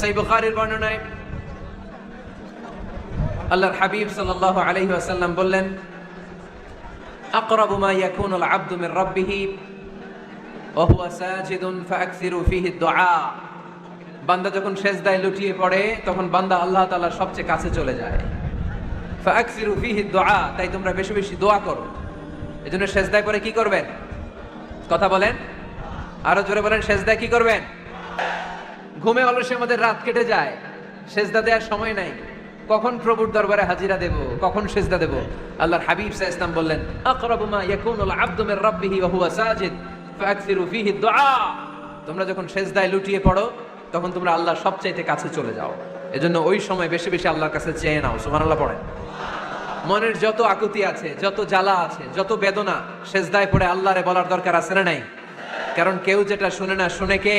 সেই বুখারীর বর্ণনায় আল্লাহর হাবিব সাল্লাল্লাহু আলাইহি ওয়াসাল্লাম বললেন, আকরাবু মা ইয়াকুনুল আবদু মির রাব্বিহি ওয়া হুয়া সাজিদুন ফাআকসিরু ফীহি দুআ। বান্দা যখন সেজদায় লুটিয়ে পড়ে, তখন বান্দা আল্লাহ তাআলার সবচেয়ে কাছে চলে যায়। ফাআকসিরু ফীহি দুআ, তাই তোমরা বেশি বেশি দোয়া করো। এজন্য সেজদায় পরে কি করবেন? কথা বলেন। আরও জোরে বলেন, সেজদায় কি করবেন? ঘুমে অলসে আমাদের রাত কেটে যায়। সেজদা দেওয়ার সময় নাই। কখন প্রভুর দরবারে হাজিরা দেব? কখন সেজদা দেব? আল্লাহর হাবিব সাহ ইসলাম বললেন, আকরাবু ইয়াকুনুল আবদু রাব্বিহি ওয়া হুয়া সাজিদ, ফাকসিরু ফীহি দুআ। তোমরা যখন সেজদায় লুটিয়ে পড়ো, তখন তোমরা আল্লাহর সবচাইতে কাছে চলে যাও। এজন্য ওই সময় বেশি বেশি আল্লাহর কাছে চেয়ে নাও। সুবহানাল্লাহ পড়েন। মনের যত আকুতি আছে, যত জ্বালা আছে, যত বেদনা, সেজদায় পড়ে আল্লাহরে বলার দরকার আছে না নাই? কারণ কেউ যেটা শুনে না, শুনে কে?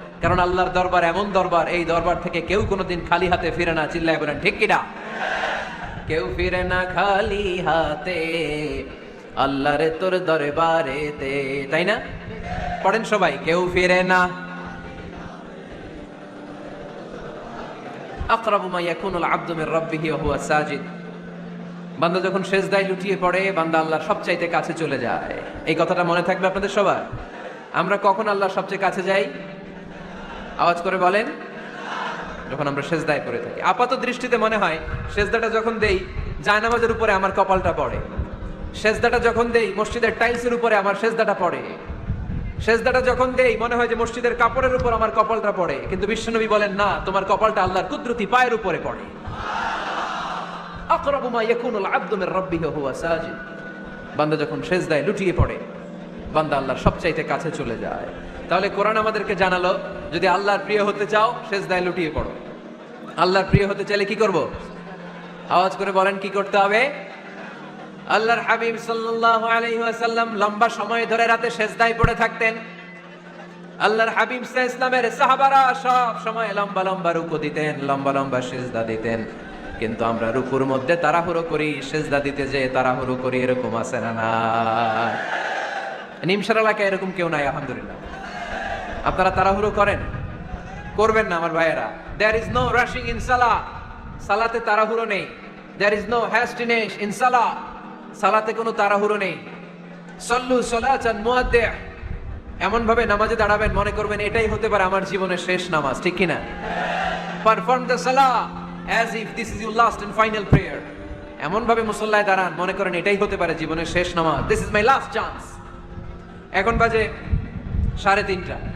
কারণ আল্লাহর দরবার এমন দরবার, এই দরবার থেকে কেউ কোনোদিন খালি হাতে ফিরে না। চিল্লায় বলেন, ঠিক কিনা? কেউ ফিরে না খালি হাতে আল্লাহ আল্লাহরে তোর দরবারেতে। তাই না? পড়েন সবাই, কেউ ফিরে না। আকরাবু মা ইয়াকুনুল আবদু মির রাব্বিহি ওয়া হুয়া সাজিদ। বান্দা যখন সেজদায় লুটিয়ে পড়ে, বান্দা আল্লাহর সবচাইতে কাছে চলে যায়। এই কথাটা মনে থাকবে আপনাদের সবার? আমরা কখন আল্লাহর সবচেয়ে কাছে যাই? আওয়াজ করে বলেন। যখন আমরা সেজদায় করে থাকি। আপাত দৃষ্টিতে মনে হয়, সেজদাটা যখন দেই, জায়নামাজের উপরে আমার কপালটা পড়ে। সেজদাটা যখন দেই, মসজিদের টাইলসের উপরে আমার সেজদাটা পড়ে। সেজদাটা যখন দেই, মনে হয় যে মসজিদের কাপড়ের উপর আমার কপালটা পড়ে। কিন্তু বিশ্বনবী বলেন, না, তোমার কপালটা আল্লাহর কুদরতি পায়ের উপরে পড়ে। আকরাবু ইয়াকুনুল আবদু রাব্বিহি হুয়া সাজিদ। বান্দা যখন সেজদায় লুটিয়ে পড়ে, বান্দা আল্লাহর সবচাইতে কাছে চলে যায়। তাহলে কোরআন আমাদেরকে জানালো যদি আল্লাহর প্রিয় হতে চাও, সেজদায় লুটিয়ে পড়ো। আল্লাহর প্রিয় হতে চাইলে কি করব? আওয়াজ করে বলেন, কি করতে হবে? আল্লাহর হাবিব সাল্লাল্লাহু আলাইহি ওয়াসাল্লাম লম্বা সময় ধরে রাতে সেজদায় পড়ে থাকতেন। আল্লাহর হাবিব ইসলামের সাহাবারা সব সময় লম্বা লম্বা রুকু দিতেন, লম্বা লম্বা সেজদা দিতেন। কিন্তু আমরা রুকুর মধ্যে তাড়াহুড়ো করি, সেজদা দিতে যে তাড়াহুড়ো করি, এরকম আছে না না নিমসার এলাকায় এরকম কেউ নাই, আলহামদুলিল্লাহ। আপনারা তাড়াহুড়ো করেন। করবেন না আমার ভাইয়েরা। There is no rushing in সালা সালাতে তাড়াহুড়ো নেই। There is no hastiness in সালা সালাতে কোনো তাড়াহুড়ো নেই। সল্লু সলাচান মুয়াদ্দে। এমন ভাবে নামাজে দাঁড়াবেন, মনে করবেন এটাই হতে পারে আমার জীবনের শেষ নামাজ, ঠিক কিনা? পারফর্ম দ্য সালা as if this is your last and final prayer এমন ভাবে মুসল্লায় দাঁড়ান, মনে করেন এটাই হতে পারে জীবনের শেষ নামাজ। This is my last chance এখন বাজে সাড়ে তিনটা।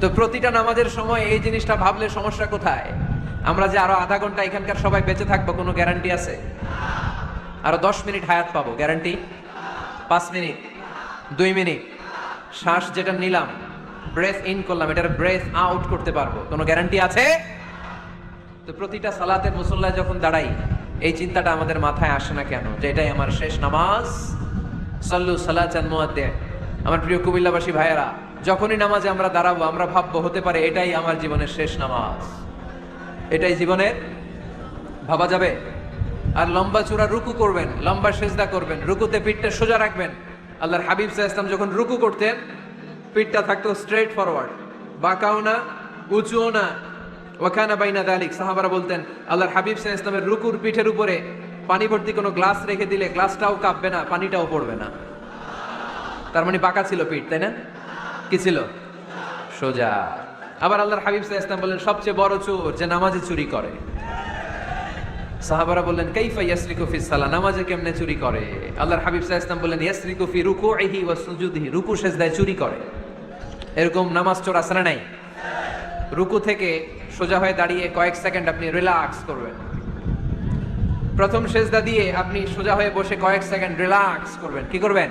তো প্রতিটা নামাজের সময় এই জিনিসটা ভাবলে সমস্যা কোথায়? আমরা যে আরও আধা ঘণ্টা এখানকার সবাই বেঁচে থাকব, কোনো গ্যারান্টি আছে? আরও দশ মিনিট হায়াত পাবো, গ্যারান্টি? পাঁচ মিনিট, দুই মিনিট, শ্বাস যেটা নিলাম ব্রেথ ইন করলাম, এটার ব্রেথ আউট করতে পারব, কোনো গ্যারান্টি আছে? তো প্রতিটা সালাতে মুসল্লায় যখন দাঁড়াই, এই চিন্তাটা আমাদের মাথায় আসে না কেন? যে এটাই আমার শেষ নামাজ। সাল্লু মুয়াদ্দে আমার প্রিয় কুমিল্লাবাসী ভাইয়েরা যখনই নামাজে আমরা দাঁড়াবো, আমরা ভাববো, হতে পারে এটাই আমার জীবনের শেষ নামাজ। এটাই জীবনের, ভাবা যাবে? আর লম্বা চূড়া রুকু করবেন, লম্বা সেজদা করবেন, রুকুতে পিঠটা সোজা রাখবেন। আল্লাহর হাবিব সাহা যখন রুকু করতেন, পিঠটা থাকতো স্ট্রেট ফরওয়ার্ড বাঁকাও না, উঁচুও না। ওখানা বাইনা দালিক, সাহাবারা বলতেন, আল্লাহর হাবিব সাহা ইসলামের রুকুর পিঠের উপরে পানি ভর্তি কোনো গ্লাস রেখে দিলে গ্লাসটাও কাঁপবে না, পানিটাও পড়বে না। তার মানে বাঁকা ছিল পিঠ, তাই না? কি ছিল? সোজা। আবার আল্লাহর হাবিব ইসলাম বললেন, সবচেয়ে বড় চোর যে নামাজে চুরি করে। সাহাবারা বললেন, কাইফা ইয়াসরিকু ফি সালাহ? নামাজে কেমনে চুরি করে? আল্লাহর হাবিব ওয়াসাল্লাম বললেন, ইয়াসরিকু ফি রুকুইহি ওয়া সুজুদিহি রুকু সেজদায় চুরি করে। এরকম নামাজ চোর আছে নাই? রুকু থেকে সোজা হয়ে দাঁড়িয়ে কয়েক সেকেন্ড আপনি রিল্যাক্স করবেন। প্রথম সেজদা দিয়ে আপনি সোজা হয়ে বসে কয়েক সেকেন্ড রিল্যাক্স করবেন। কি করবেন?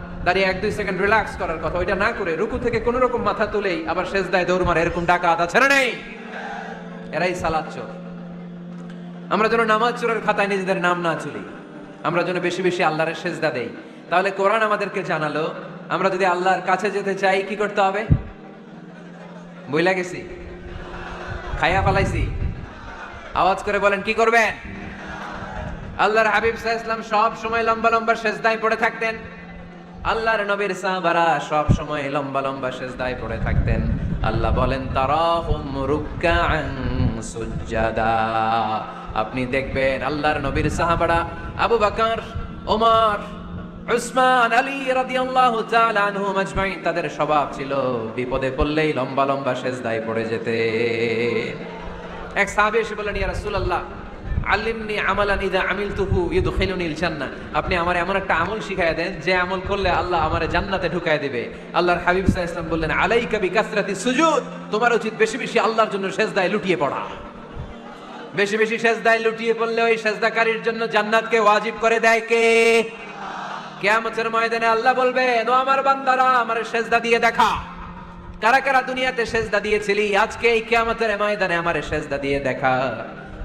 দাঁড়িয়ে এক দুই সেকেন্ড রিল্যাক্স করার কথা। ওইটা না করে রুকু থেকে কোন রকম মাথা তুলেই আবার সেজদায় দৌড় মারে, এরকম ডাকা আছে না নেই? এরাই সালাদ চোর। আমরা যেন নামাজ চোরের খাতায় নিজেদের নাম না চলি আমরা যেন বেশি বেশি আল্লাহরের সেজদা দেই। তাহলে কোরআন আমাদেরকে জানালো, আমরা যদি আল্লাহর কাছে যেতে চাই, কি করতে হবে? বইলা গেছি। খাইয়া ফালাইছি। আওয়াজ করে বলেন, কি করবেন? আল্লাহর হাবিব সাল্লাল্লাহু সব সময় লম্বা লম্বা সেজদায় পড়ে থাকতেন। আল্লাহর নবীর সাহাবারা সব সময় লম্বা লম্বা সেজদায় পড়ে থাকতেন। আল্লাহ বলেন, তারাহুম রুকআন সুজ্জাদা। আপনি দেখবেন আল্লাহর নবীর সাহাবারা আবু বকর, ওমর, উসমান, আলী রাদিয়াল্লাহু তাআলা আনহুম আজমাইন তাদের স্বভাব ছিল বিপদে পড়লেই লম্বা লম্বা সেজদায় পড়ে যেতে এক সাহাবী এসে বললেন, ইয়া রাসূলুল্লাহ আল্লিমনি আমালান ইদা আমিলতুহু ইউদখিলুনিল জান্নাহ আপনি আমার এমন একটা আমল শিখায় দেন, যে আমল করলে আল্লাহ আমারে জান্নাতে ঢুকায় দিবে। আল্লাহর হাবিব আলাইহি ওয়াসাল্লাম বললেন, আলাইকা বিকাসরাতি সুজুদ, তোমার উচিত বেশি বেশি আল্লাহর জন্য সেজদায় লুটিয়ে পড়া। বেশি বেশি সেজদায় লুটিয়ে পড়লে ওই সেজদাকারীর জন্য জান্নাতকে ওয়াজিব করে দেয় কে? কিয়ামতের ময়দানে আল্লাহ বলবে, ও আমার বান্দারা, আমার সেজদা দিয়ে দেখা। কারা কারা দুনিয়াতে সেজদা দিয়েছিলি, আজকে এই কিয়ামতের ময়দানে আমার সেজদা দিয়ে দেখা।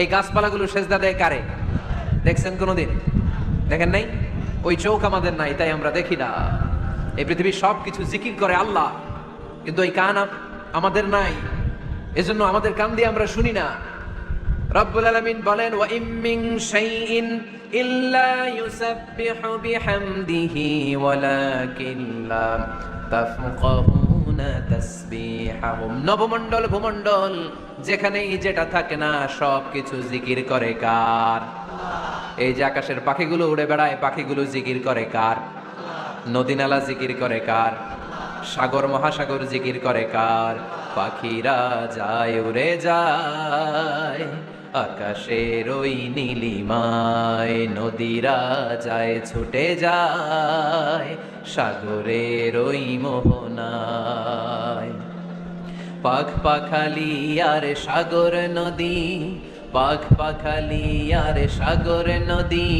এই গাছপালাগুলো সেজদা দেয় কারে? দেখছেন কোনোদিন? দেখেন নাই? ওই চোখ আমাদের নাই, তাই আমরা দেখি না। এই পৃথিবীর সব কিছু জিকির করে আল্লাহ, কিন্তু এই কান আমাদের নাই। এজন্য আমাদের কান দিয়ে আমরা শুনি না। রব্বুল আলামিন বলেন, ওয়া ইম মিন শাইইন ইল্লা ইউসাব্বিহু বিহামদিহি ওয়ালাকিন লা তাফকাহুনা নবমণ্ডল, ভূমণ্ডল, যেখানেই যেটা থাকে না সব কিছু জিকির করে কার? এই যে আকাশের পাখিগুলো উড়ে বেড়ায়, পাখিগুলো জিকির করে কার? নদী নালা জিকির করে কার? সাগর, মহাসাগর জিকির করে কার? পাখিরা যায়, উড়ে যায়। আকাশের ওই নীলিমায় নদীরা যায়, ছুটে যায়, সাগরের ওই মোহনায়। পাখ পাখালি আর সাগর নদী পাখ পাখালি আর সাগর নদী,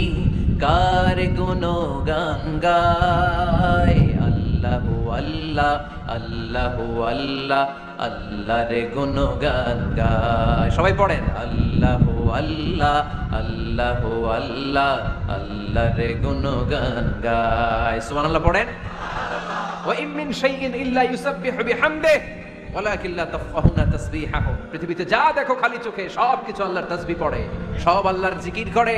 কার গুণ গঙ্গায় আল্লাহু আল্লাহ আল্লাহু আল্লাহ আল্লাহর গুণ গায় সবাই পড়েন আল্লাহু আল্লাহ আল্লাহু আল্লাহ আল্লাহর গুণ গায় সুবহানাল্লাহ পড়েন وإن من شيء إلا يسبح بحمده ولكن لا تفقهون تسبيحهم পৃথিবীতে যা দেখো খালি চোখে সব কিছু আল্লাহর তাসবি পড়ে সব আল্লাহর জিকির করে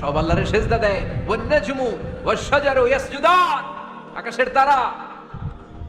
সব আল্লাহর সেজদা দেয় বন্যাজুমু ওয়াশজারু ইয়াসজুদান আকাশের তারা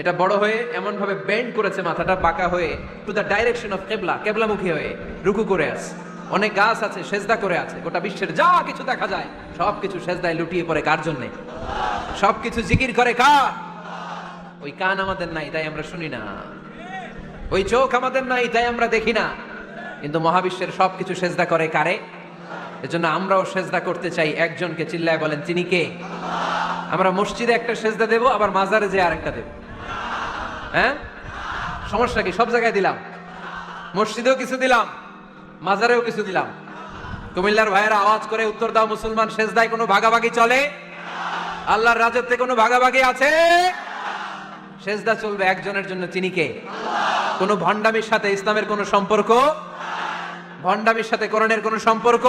এটা বড় হয়ে এমন ভাবে বেন্ড করেছে মাথাটা, বাঁকা হয়ে টু দ্য ডাইরেকশন অফ কেবলা কেবলামুখী হয়ে রুকু করে আছে। অনেক গাছ আছে, সেজদা করে আছে। গোটা বিশ্বের যা কিছু দেখা যায় সব কিছু সেজদায় লুটিয়ে পড়ে কার জন্যে? সব কিছু জিকির করে কার? ওই কান আমাদের নাই, তাই আমরা শুনি না। ওই চোখ আমাদের নাই, তাই আমরা দেখি না। কিন্তু মহাবিশ্বের সবকিছু সেজদা করে কারে? এজন্য আমরাও সেজদা করতে চাই, একজনকে চিল্লায় বলেন, তিনি কে? আমরা মসজিদে একটা সেজদা দেব, আবার মাজারে যে আরেকটা দেব। হ্যাঁ? সমস্যা কি? সব জায়গায় দিলাম। মসজিদেও কিছু দিলাম, মাজারেও কিছু দিলাম। কুমিল্লার ভাইয়েরা আওয়াজ করে উত্তর দাও, মুসলমান সেজদায় কোনো ভাগাভাগি চলে? আল্লাহর রাজত্বে কোনো ভাগাভাগি আছে? সেজদা চলবে একজনের জন্য, তিনি কে? কোনো ভণ্ডামির সাথে ইসলামের কোনো সম্পর্ক? ভণ্ডামির সাথে করণের কোনো সম্পর্ক?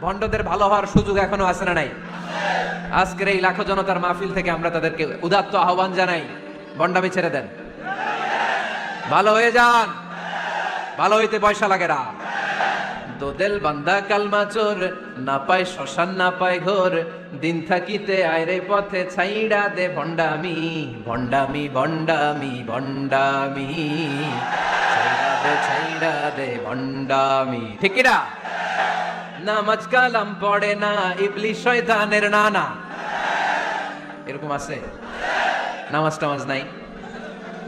ভণ্ডদের ভালো হওয়ার সুযোগ এখনও আছে না নাই? আজকের এই লাখো জনতার মাহফিল থেকে আমরা তাদেরকে উদাত্ত আহ্বান জানাই। ভণ্ডামি ছেড়ে দেন। ভালো হয়ে যান। ভালো হইতে পয়সা লাগে না। দোদেল বান্দা কালমা চোর, না পায় শ্মশান, না পায় ঘোর। দিন থাকিতে আয়রে পথে ছাইড়া দে ভণ্ডামি ভণ্ডামি ভণ্ডামি ভণ্ডামি ছাইড়া দে ছাইড়া দে ভণ্ডামি ঠিক না নামাজ কালাম পড়ে না ইবলিশ শয়তানের নানা। এরকম আছে? নামাজ টামাজ নাই।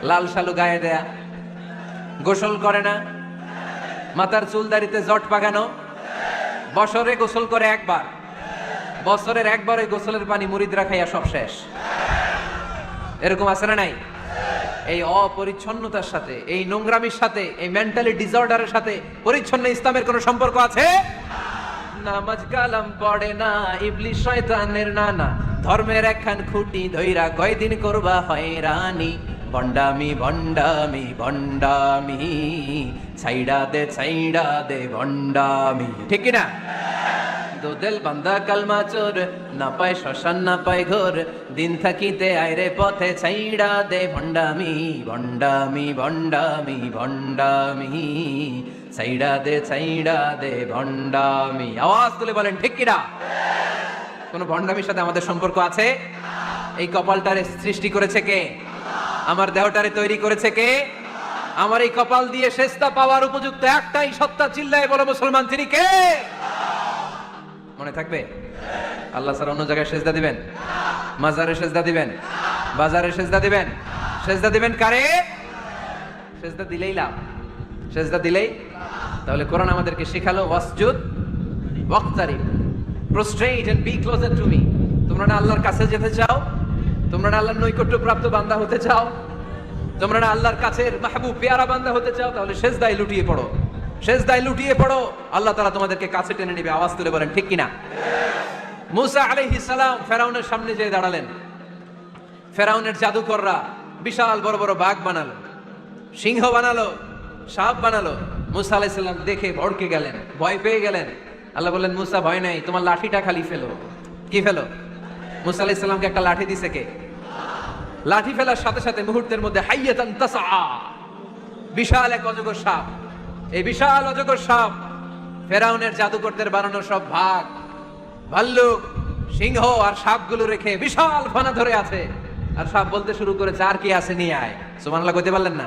লাল শালু গায়ে দেয়া। গোসল করে না। মাথার চুল দাড়িতে জট পাকানো বছরে গোসল করে একবার। বছরের একবারে গোসলের পানি মুরিদরা খাইয়া সব শেষ। এরকম আছে না নাই? এই অপরিচ্ছন্নতার সাথে, এই নোংরামির সাথে, এই মেন্টালি ডিসঅর্ডারের সাথে পরিচ্ছন্ন ইসলামের কোনো সম্পর্ক আছে? নামাজ কালাম পড়ে না ইবলিশ শয়তানের নানা। ধর্মের একখান খুঁটি ধইরা কয়দিন করবা হয়রানি। ভণ্ডামি ভণ্ডামি ভণ্ডামি ছাইড়া দে ছাইড়া দে ভণ্ডামি ঠিক না দোদেল বান্দা কালমা চোর, না পায় শ্মশান, না পায় ঘোর। দিন থাকিতে আইরে পথে ছাইড়া দে ভণ্ডামি ভণ্ডামি ভণ্ডামি ভণ্ডামি ছাইড়া দে ছাইড়া দে ভণ্ডামি। আওয়াজ তুলে বলেন, ঠিক কিনা? কোন ভণ্ডামির সাথে আমাদের সম্পর্ক আছে? এই কপালটারে সৃষ্টি করেছে কে? আমার দেহটারে তৈরি করেছে কে? আমার এই কপাল দিয়ে শেষটা পাওয়ার উপযুক্ত একটাই সত্তা চিল্লায় বলো, মুসলমান, তিনি কে? মনে থাকবে? আল্লাহ স্যার অন্য জায়গায় সেজদা দিবেন? মাজারে সেজদা দিবেন? বাজারে সেজদা দিবেন? সেজদা দিবেন কারে? সেজদা দিলেই লাভ। সেজদা দিলেই? তাহলে কোরআন আমাদেরকে শেখালো, ওয়াসজুদ ওয়াক্তারিব prostrate and be closer to me. তোমরা না আল্লাহর কাছে যেতে চাও? তোমরা না আল্লাহর নৈকট্য প্রাপ্ত বান্দা হতে চাও? তোমরা না আল্লাহর কাছের মাহবুব, পেয়ারা বান্দা হতে চাও? তাহলে সেজদায় লুটিয়ে পড়ো। সেজদায় লুটিয়ে পড়ো। আল্লাহ তাআলা তোমাদেরকে কাছে টেনে নেবে। আওয়াজ তুলে বলেন, ঠিক কিনা? মুসা আলাইহিস সালাম ফেরাউনের সামনে যেয়ে দাঁড়ালেন। ফেরাউনের জাদুকররা বিশাল বড় বড় বাঘ বানালো, সিংহ বানালো সাপ বানালো। মুসা আলাইসাল্লাম দেখে ভড়কে গেলেন, ভয় পেয়ে গেলেন। আল্লাহ বললেন, মুসা, ভয় নাই, তোমার লাঠিটা খালি ফেলো। কি ফেলো? মুসা আলাইসাল্লামকে একটা লাঠি দিছে কে? লাঠি ফেলার সাথে সাথে মুহূর্তের মধ্যে হাইয়াতান তাসা বিশাল এক অজগর সাপ। এই বিশাল অজগর সাপ ফেরাউনের জাদুকরদের বানানো সব ভাগ, ভাল্লুক, সিংহ আর সাপগুলো রেখে বিশাল ফানা ধরে আছে। আর সাপ বলতে শুরু করেছে, আর কি আছে নিয়ে আয়? সুবহানাল্লাহ কইতে পারলেন না?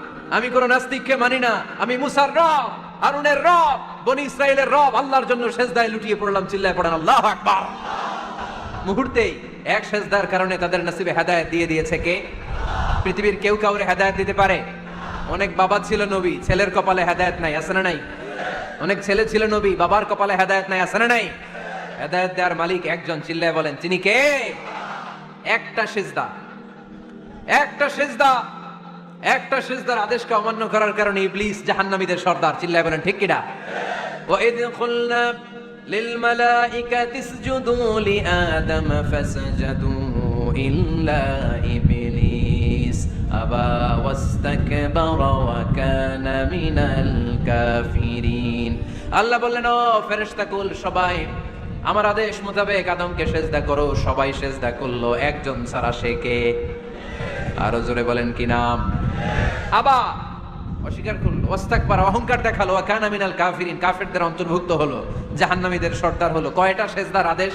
আমি কোন নাস্তিককে মানি না। আমি মুসার রব, হারুনের রব, বনি ইসরায়েলের রব। আল্লাহর জন্য সেজদায় লুটিয়ে পড়লাম, চিল্লায় পড়েন, আল্লাহ আকবার। মুহূর্তেই এক সেজদার কারণে তাদের নসিবে হেদায়েত দিয়ে দিয়েছে কে? পৃথিবীর কেউ কাউরে হেদায়েত দিতে পারে? অনেক বাবা ছিল নবী, ছেলের কপালে হেদায়েত নাই, আছে না নাই? অনেক ছেলে ছিল নবী, বাবার কপালে হেদায়েত নাই, আছে না নাই? হেদায়েত দেওয়ার মালিক একজন, চিল্লায় বলেন, তিনি কে? একটা সেজদা একটা সেজদা। একটা সেজদার আদেশকে অমান্য করার কারণে ইবলিস জাহান্নামীদের সর্দার চিল্লায় বলেন ঠিক কিনা وإذ قلنا للملائكة اسجدوا لآدم فسجدوا إلا إبليس أبى واستكبر وكان من الكافرين আল্লাহ বললেন ও ফেরেশতাকুল সবাই আমার আদেশ মোতাবেক আদমকে সেজদা করো সবাই সেজদা করলো একজন ছাড়া সে কে আরো জোরে বলেন কি নাম আবা, অস্বীকার করল। ওয়াস্তাকবার, অহংকার দেখাল। কানা মিনাল কাফিরিন, কাফেরদের অন্তর্ভুক্ত হলো। জাহান্নামীদের সর্দার হলো। কয়টা সেজদার আদেশ?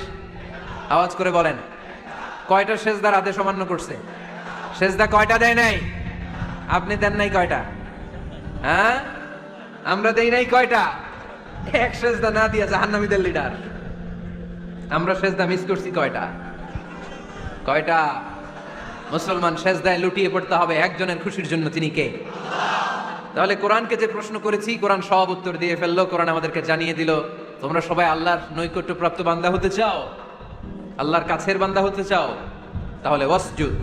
আওয়াজ করে বলেন। কয়টা সেজদার আদেশ অমান্য করছে? সেজদা কয়টা দেয় নাই? আপনি দেন নাই কয়টা? হ্যাঁ? আমরা দেই নাই কয়টা? এক সেজদা না দিয়া জাহান্নামীদের লিডার আমরা সেজদা মিস করছি কয়টা? কয়টা? মুসলমান সেজদায় লুটিয়ে পড়তে হবে, একজনের খুশির জন্য তিনি কে? তাহলে কোরআনকে যে প্রশ্ন করেছি, কোরআন সব উত্তর দিয়ে ফেলল, কোরআন আমাদেরকে জানিয়ে দিল, তোমরা সবাই আল্লাহর নৈকট্য প্রাপ্ত বান্দা হতে চাও? আল্লাহর কাছের বান্দা হতে চাও? তাহলে ওয়াসজুদ,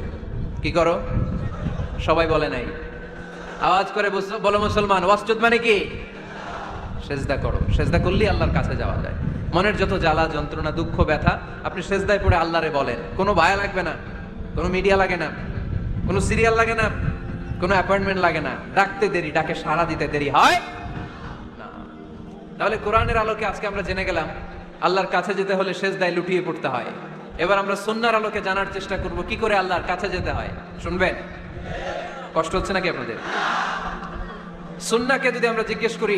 কি করো? সবাই বলে নাই। আওয়াজ করে বলো মুসলমান, ওয়াসজুদ মানে কি? সেজদা করো, সেজদা করলেই আল্লাহর কাছে যাওয়া যায়। মনের যত জ্বালা, যন্ত্রণা, দুঃখ, ব্যথা, আপনি সেজদায় পড়ে আল্লাহরে বলেন, কোনো ভায়া লাগবে না। কোনো মিডিয়া লাগে না, কোনো সিরিয়াল লাগে না, কোনো অ্যাপয়েন্টমেন্ট লাগে না। ডাকতে দেরি, ডাকে সাড়া দিতে দেরি, হয়? না। তাহলে কোরআনের আলোকে আজকে আমরা জেনে গেলাম, আল্লাহর কাছে যেতে হলে সেজদায় লুটিয়ে পড়তে হয়। এবার আমরা সুন্নার আলোকে জানার চেষ্টা করব, কি করে আল্লাহর কাছে যেতে হয়। শুনবেন? কষ্ট হচ্ছে নাকি আপনাদের? সুন্নাকে যদি আমরা জিজ্ঞেস করি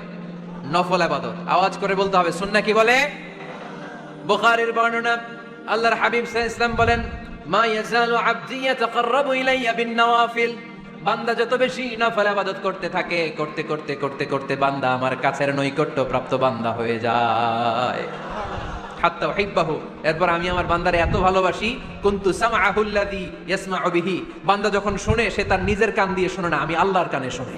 নফল আবাদত। আওয়াজ করে বলতে হবে, সুন্না কি বলে? বুখারীর বর্ণনা, আল্লাহর হাবিব ইসলাম বলেন, মা ইয়াজালু আবদি ইয়াতাকাররাবু ইলাইয়া বিন বান্দা যত বেশি নফল ইবাদত করতে থাকে, করতে করতে করতে করতে বান্দা আমার কাছের নৈকট্য প্রাপ্ত বান্দা হয়ে যায়। আমি আমার বান্দারে এত ভালোবাসি, কুনতু সামআহুল্লাযী ইয়াসমাউ বিহি। বান্দা যখন শুনে, সে তার নিজের কান দিয়ে শুনে না, আমি আল্লাহর কানে শুনে।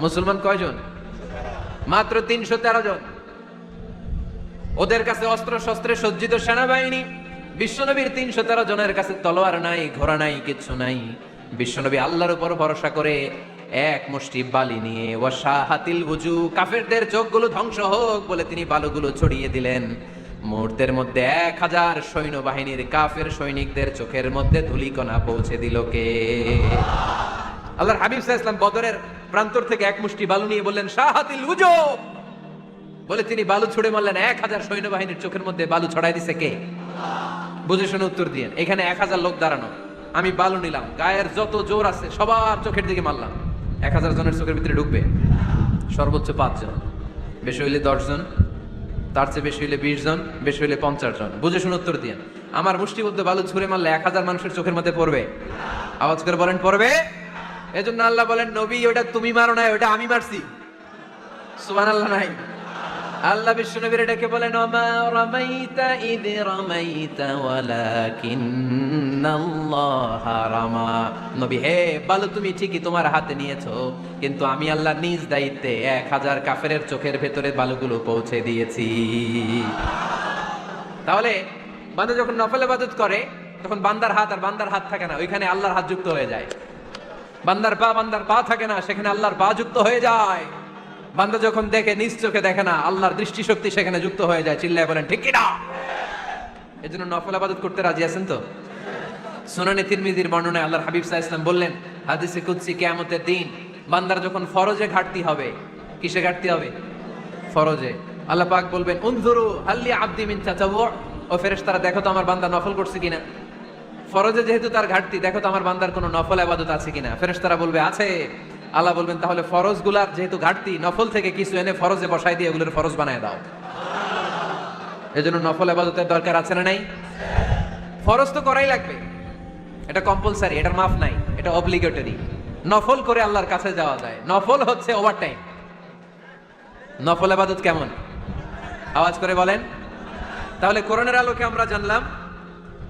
মুসলমান কয়জন? মাত্র তিনশো তেরো জন। ওদের কাছে অস্ত্র শস্ত্রে সজ্জিত সেনাবাহিনী, বিশ্বনবীর তিনশো তেরো জনের কাছে তলোয়ার নাই, ঘোড়া নাই কিছু নাই। বিশ্বনবী আল্লাহর উপর ভরসা করে এক মুষ্টি বালি নিয়ে ওয়াসা হাতিল বুজু কাফেরদের চোখগুলো ধ্বংস হোক বলে তিনি বালুগুলো ছড়িয়ে দিলেন। মুহূর্তের মধ্যে এক হাজার সৈন্যবাহিনীর কাফের সৈনিকদের চোখের মধ্যে ধুলিকণা পৌঁছে দিল কে? আল্লাহর হাবিব সাহা ইসলাম বদরের প্রান্তর থেকে এক মুষ্টি বালু নিয়ে বললেন শাহাতিল বুজু বলে তিনি বালু ছুড়ে মারলেন, এক হাজার সৈন্যবাহিনীর চোখের মধ্যে বালু ছড়াই দিছে কে? বুঝে শুনে উত্তর দিয়েন এখানে এক হাজার লোক দাঁড়ানো। আমি বালু নিলাম, গায়ের যত জোর আছে সবার চোখের দিকে মারলাম। এক হাজার জনের চোখের ভিতরে ঢুকবে, সর্বোচ্চ পাঁচজন বেশি হইলে দশজন তার চেয়ে বেশি হইলে বিশ জন, বেশি হইলে পঞ্চাশ জন। বুঝে শুনে উত্তর দিন আমার মুষ্টিবদ্ধ বালু ছুঁড়ে মারলে এক হাজার মানুষের চোখের মধ্যে পড়বে। আওয়াজ করে বলেন, পড়বে? এজন্য আল্লাহ বলেন, নবী ওটা তুমি মারো নাই ওটা আমি মারছি। সুবহান আল্লাহ নাই। আল্লাহ বিশ্ব নবীর এটাকে বলেন, ওমা রামাইতা ইদ রামাইতা ওয়ালাকিন্নাল্লাহ রামা। নবী, হে বালু, তুমি ঠিকই তোমার হাতে নিয়েছো, কিন্তু আমি আল্লাহ নিজ দায়িত্বে এক হাজার কাফেরের চোখের ভেতরে বালুগুলো পৌঁছে দিয়েছি। তাহলে বান্দা যখন নফল ইবাদত করে, তখন বান্দার হাত আর বান্দার হাত থাকে না, ওইখানে আল্লাহর হাত যুক্ত হয়ে যায়। বান্দার পা বান্দার পা থাকে না, সেখানে আল্লাহর পা যুক্ত হয়ে যায়। বান্দা যখন দেখে, নিজ চোখে দেখে না, আল্লাহর দৃষ্টিশক্তি সেখানে যুক্ত হয়ে যায়, চিল্লায় বলেন, ঠিক কিনা এই জন্য নফল আবাদত করতে রাজি আছেন তো? সুনানে তিরমিজির বর্ণনায় আল্লাহর হাবিব সাহা ইসলাম বললেন, হাদিসে কুদ্সি কেয়ামতের দিন, বান্দার যখন ফরজে ঘাটতি হবে, কিসে ঘাটতি হবে? ফরজে। আল্লাহ পাক বলবেন, উনজুরু হাল্লি আব্দি মিন চাচাবু ও ফেরেশতারা, দেখো তো আমার বান্দা নফল করছে কিনা? ফরজে যেহেতু তার ঘাটতি, দেখো তো আমার বান্দার কোনো নফল আবাদত আছে কিনা। ফেরেশতারা বলবে, আছে। আল্লাহ বলবেন, তাহলে ফরজগুলার যেহেতু ঘাটতি, নফল থেকে কিছু এনে ফরজে বসাই দিয়ে এগুলোর ফরজ বানায় দাও। এজন্য নফল আবাদতের দরকার আছে না নাই? ফরজ তো করাই লাগবে। এটা কম্পালসারি এটার মাফ নাই, এটা অব্লিগেটরি নফল করে আল্লাহর কাছে যাওয়া যায়। নফল হচ্ছে ওভার টাইম নফল আবাদত কেমন? আওয়াজ করে বলেন। তাহলে কোরআনের আলোকে আমরা জানলাম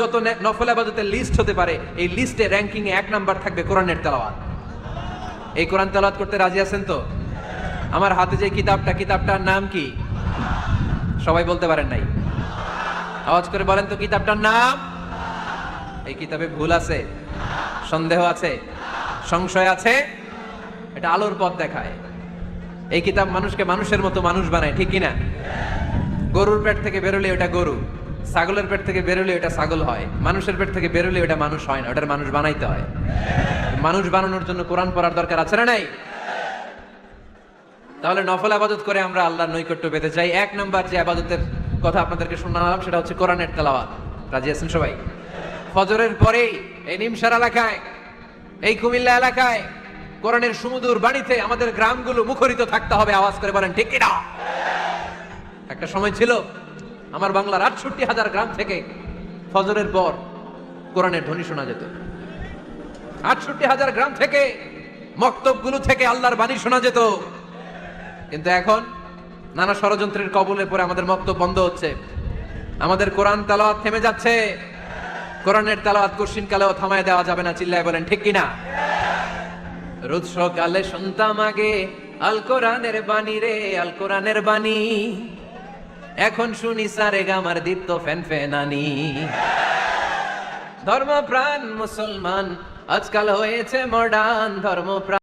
যত নফল আবাদতের লিস্ট হতে পারে, এই লিস্টে র্যাঙ্কিং এ এক নাম্বার থাকবে কোরআনের তেলাওয়াত। এই কোরআন তেলাওয়াত করতে রাজি আছেন তো? আমার হাতে যে কিতাবটা, কিতাবটার নাম কি? সবাই বলতে পারেন নাই। আওয়াজ করে বলেন তো, কিতাবটার নাম? এই কিতাবে ভুল আছে, সন্দেহ আছে, সংশয় আছে, এটা আলোর পথ দেখায়। এই কিতাব মানুষকে মানুষের মতো মানুষ বানায়, ঠিক কিনা? গরুর পেট থেকে বেরোলে ওটা গরু। ছাগলের পেট থেকে বেরোলে ওটা ছাগল হয়, মানুষের পেট থেকে বেরোলে ওটা মানুষ হয় না, ওটার মানুষ বানাইতে হয়। মানুষ বানানোর জন্য কোরআন পড়ার দরকার আছে না নাই? তাহলে নফল আবাদত করে আমরা আল্লাহর নৈকট্য পেতে চাই। এক নম্বর যে আবাদতের কথা আপনাদেরকে শোনালাম, সেটা হচ্ছে কোরআনের তেলাওয়াত। রাজি আছেন সবাই? ফজরের পরেই এই নিমসার এলাকায়, এই কুমিল্লা এলাকায়, কোরআনের সুমধুর বাণীতে আমাদের গ্রামগুলো মুখরিত থাকতে হবে, আওয়াজ করে বলেন, ঠিক কিনা? একটা সময় ছিল আমার বাংলার আটষট্টি হাজার গ্রাম থেকে ফজরের পর কোরআনের ধ্বনি শোনা যেত। আটষট্টি হাজার গ্রাম থেকে মক্তবগুলো থেকে আল্লাহর বাণী শোনা যেত। কিন্তু এখন নানা ষড়যন্ত্রের কবলে পরে আমাদের মক্তব বন্ধ হচ্ছে। আমাদের কোরআন তালাওয়াত থেমে যাচ্ছে। কোরআনের তালাওয়াত কশিন কালেও থামায় দেওয়া যাবে না, চিল্লায় বলেন, ঠিক কিনা? রোজ সকালে শুনতাম আগে, আল কোরআনের বাণী রে, আল কোরআনের বাণী। এখন শুনি সারে গামার দীপ্ত ফ্যান ধর্ম প্রাণ মুসলমান আজকাল হয়েছে মডার্ন ধর্মপ্রাণ।